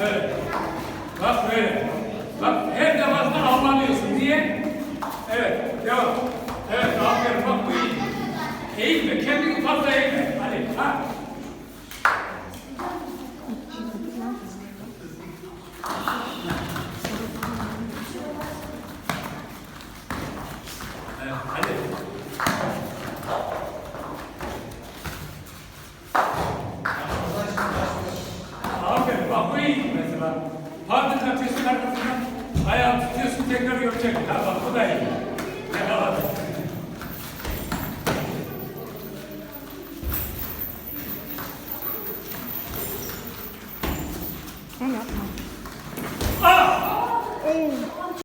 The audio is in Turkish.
Böyle. Bak böyle. Bak her defasında avlanıyorsun. Niye? Evet. Devam. Evet. Aferin. Bak bu iyi. Eğilme. Kendini fazla eğilme. Hadi. Ha. Evet. Hadi. yaptılar. Fabrika testi arkasından ayağı tutuyorsun tekrar görecek. Ha bak bu da iyi. Ne kadar. Sen yapma. Ah! Oh.